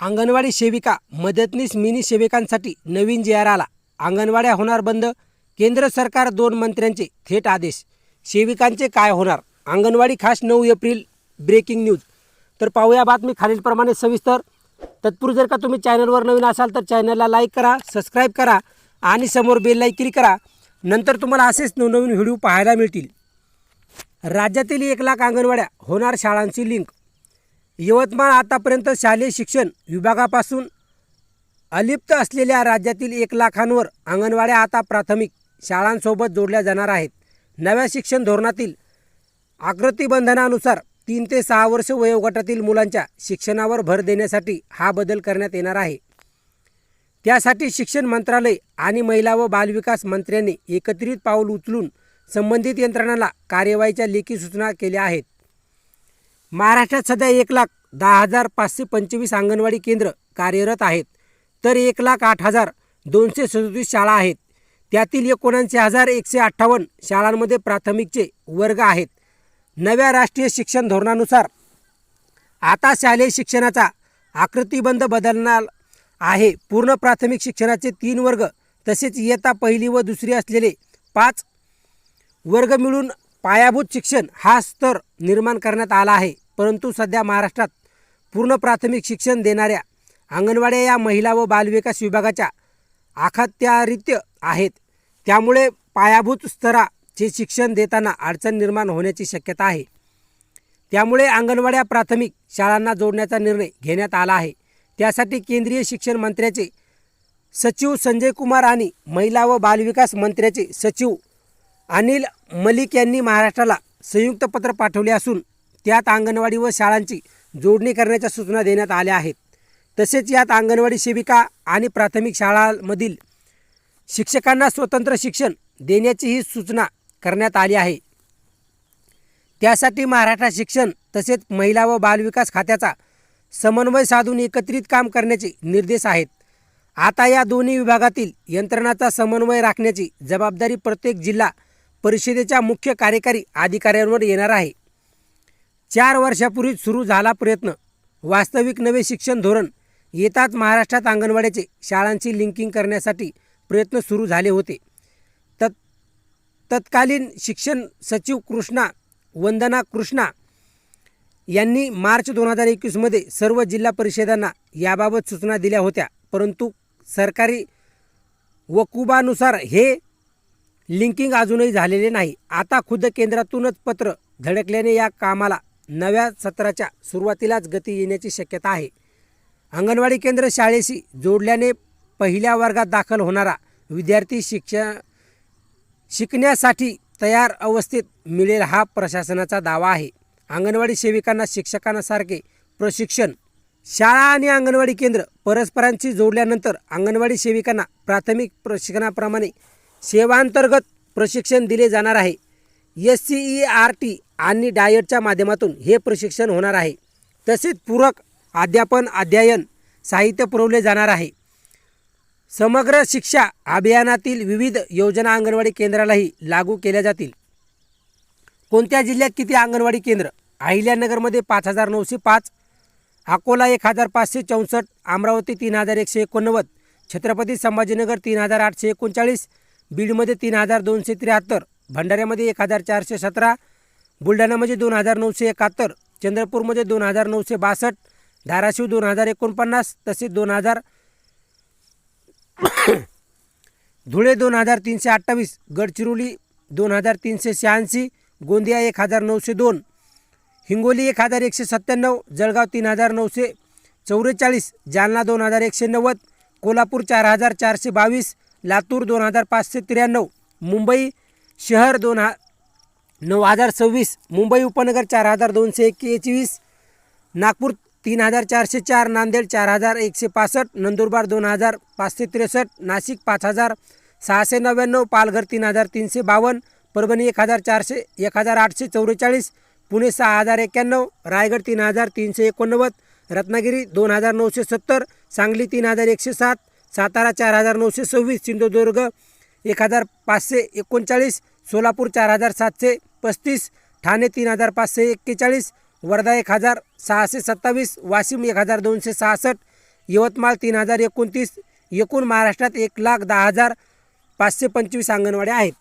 अंगणवाडी सेविका मदतनीस मिनी सेविकांसाठी नवीन जे आर आला अंगणवाड्या होणार बंद. केंद्र सरकार दोन मंत्र्यांचे थेट आदेश. सेविकांचे काय होणार? अंगणवाडी खास नऊ एप्रिल ब्रेकिंग न्यूज. तर पाहूया बातमी खालीलप्रमाणे सविस्तर. तत्पूर्वी जर का तुम्ही चॅनलवर नवीन असाल तर चॅनलला लाईक करा सबस्क्राईब करा आणि समोर बेल लाईक क्लिक करा. नंतर तुम्हाला असेच नवनवीन व्हिडिओ पाहायला मिळतील. राज्यातील एक लाख अंगणवाड्या होणार शाळांची लिंक. यवतमाळ आतापर्यंत शालेय शिक्षण विभागापासून अलिप्त असलेल्या राज्यातील एक लाखांवर अंगणवाड्या आता प्राथमिक शाळांसोबत जोडल्या जाणार आहेत. नव्या शिक्षण धोरणातील आकृतीबंधनानुसार तीन ते सहा वर्ष वयोगटातील मुलांच्या शिक्षणावर भर देण्यासाठी हा बदल करण्यात येणार आहे. त्यासाठी शिक्षण मंत्रालय आणि महिला व बालविकास मंत्र्यांनी एकत्रित पाऊल उचलून संबंधित यंत्रणाला कार्यवाहीच्या लेखी सूचना केल्या आहेत. महाराष्ट्रात सध्या एक लाख दहा हजार पाचशे पंचवीस अंगणवाडी केंद्र कार्यरत आहेत. तर एक लाख आठ हजार दोनशे सदोतीस शाळा आहेत. त्यातील एकोणऐंशी हजार एकशे अठ्ठावन्न शाळांमध्ये प्राथमिकचे वर्ग आहेत. नव्या राष्ट्रीय शिक्षण धोरणानुसार आता शालेय शिक्षणाचा आकृतिबंध बदलणार आहे. पूर्ण प्राथमिक शिक्षणाचे तीन वर्ग तसेच इयत्ता पहिली व दुसरी असलेले पाच वर्ग मिळून पायाभूत शिक्षण हा स्तर निर्माण करण्यात आला आहे. परंतु सध्या महाराष्ट्रात पूर्ण प्राथमिक शिक्षण देणाऱ्या अंगणवाड्या या महिला व बालविकास विभागाच्या अखत्यारित्य आहेत. त्यामुळे पायाभूत स्तराचे शिक्षण देताना अडचण निर्माण होण्याची शक्यता आहे. त्यामुळे अंगणवाड्या प्राथमिक शाळांना जोडण्याचा निर्णय घेण्यात आला आहे. त्यासाठी केंद्रीय शिक्षण मंत्र्याचे सचिव संजय कुमार आणि महिला व बालविकास मंत्र्याचे सचिव अनिल मलिक यांनी महाराष्ट्राला संयुक्त पत्र पाठवले असून त्यात अंगणवाडी व शाळांची जोडणी करण्याच्या सूचना देण्यात आल्या आहेत. तसेच यात अंगणवाडी सेविका आणि प्राथमिक शाळांमधील शिक्षकांना स्वतंत्र शिक्षण देण्याचीही सूचना करण्यात आली आहे. त्यासाठी महाराष्ट्र शिक्षण तसेच महिला व बालविकास खात्याचा समन्वय साधून एकत्रित काम करण्याचे निर्देश आहेत. आता या दोन्ही विभागातील यंत्रणाचा समन्वय राखण्याची जबाबदारी प्रत्येक जिल्हा परिषदेच्या मुख्य कार्यकारी अधिकाऱ्यांवर येणार आहे. चार वर्षापूर्वी सुरू झाला प्रयत्न. वास्तविक नवे शिक्षण धोरण येताच महाराष्ट्रात अंगणवाड्याचे शाळांची लिंकिंग करण्यासाठी प्रयत्न सुरू झाले होते. तत् तत्कालीन शिक्षण सचिव कृष्णा वंदना कृष्णा यांनी मार्च दोन हजार एकवीसमध्ये सर्व जिल्हा परिषदांना याबाबत सूचना दिल्या होत्या. परंतु सरकारी वकुबानुसार हे लिंकिंग अजूनही झालेले नाही. आता खुद्द केंद्रातूनच पत्र धडकल्याने या कामाला नव्या सत्राच्या सुरुवातीलाच गती येण्याची शक्यता आहे. अंगणवाडी केंद्र शाळेशी जोडल्याने पहिल्या वर्गात दाखल होणारा विद्यार्थी शिक्षण शिकण्यासाठी तयार अवस्थेत मिळेल हा प्रशासनाचा दावा आहे. अंगणवाडी सेविकांना शिक्षकांसारखे प्रशिक्षण शाळा आणि अंगणवाडी केंद्र परस्परांशी जोडल्यानंतर अंगणवाडी सेविकांना प्राथमिक प्रशिक्षणाप्रमाणे सेवांतर्गत प्रशिक्षण दिले जाणार आहे. S C E R T आणि डायटच्या माध्यमातून हे प्रशिक्षण होणार आहे. तसेच पूरक अध्यापन अध्ययन साहित्य पुरवले जाणार आहे. समग्र शिक्षा अभियानातील विविध योजना अंगणवाडी केंद्रालाही लागू केल्या जातील. कोणत्या जिल्ह्यात किती अंगणवाडी केंद्र? अहिल्यानगरमध्ये पाच हजार नऊशे पाच अकोला एक हजार पाचशे चौसष्ट अमरावती तीन हजार एकशे एकोणनव्वद छत्रपती संभाजीनगर तीन हजार आठशे एकोणचाळीस बीडमध्ये तीन हजार दोनशे त्र्याहत्तर भंडाऱ्यामध्ये एक हजार चारशे सतरा बुलढाणामध्ये दोन हजार नऊशे एकाहत्तर चंद्रपूरमध्ये दोन हजार नऊशे बासष्ट धाराशिव दोन हजार एकोणपन्नास तसेच दोन हजार धुळे दोन हजार तीनशे अठ्ठावीस गडचिरोली दोन हजार तीनशे शहाऐंशी गोंदिया एक हजार नऊशे दोन हिंगोली एक हजार एकशे सत्त्याण्णव जळगाव तीन हजार नऊशे चौवेचाळीस जालना दोन हजार एकशे नव्वद कोल्हापूर चार हजार चारशे बावीस लातूर दोन हजार पाचशे त्र्याण्णव मुंबई शहर दोन हा नऊ हजार सव्वीस मुंबई उपनगर चार हजार दोनशे एक्केचाळीस नागपूर तीन हजार चारशे चार नांदेड चार हजार एकशे पासष्ट नंदुरबार दोन हजार पाचशे त्रेसष्ट नाशिक पाच हजार सहाशे नव्याण्णव पालघर तीन हजार तीनशे बावन्न परभणी एक हजार चारशे एक हजार आठशे चौवेचाळीस पुणे सहा हजार एक्क्याण्णव रायगड तीन हजार तीनशे एकोणनव्वद रत्नागिरी दोन हजार नऊशे सत्तर सांगली तीन हजार एकशे सात सातारा चार हजार नऊशे सव्वीस सिंधुदुर्ग एक हजार पाचशे एकोणचाळीस सोलापूर चार हजार सातशे पस्तीस ठाणे तीन हजार पाचशे एक्केचाळीस वर्धा एक हजार सहाशे सत्तावीस वाशिम एक हजार दोनशे सहासष्ट यवतमाळ तीन हजार एकोणतीस एकूण महाराष्ट्रात एक लाख दहा हजार पाचशे पंचवीस अंगणवाड्या आहेत.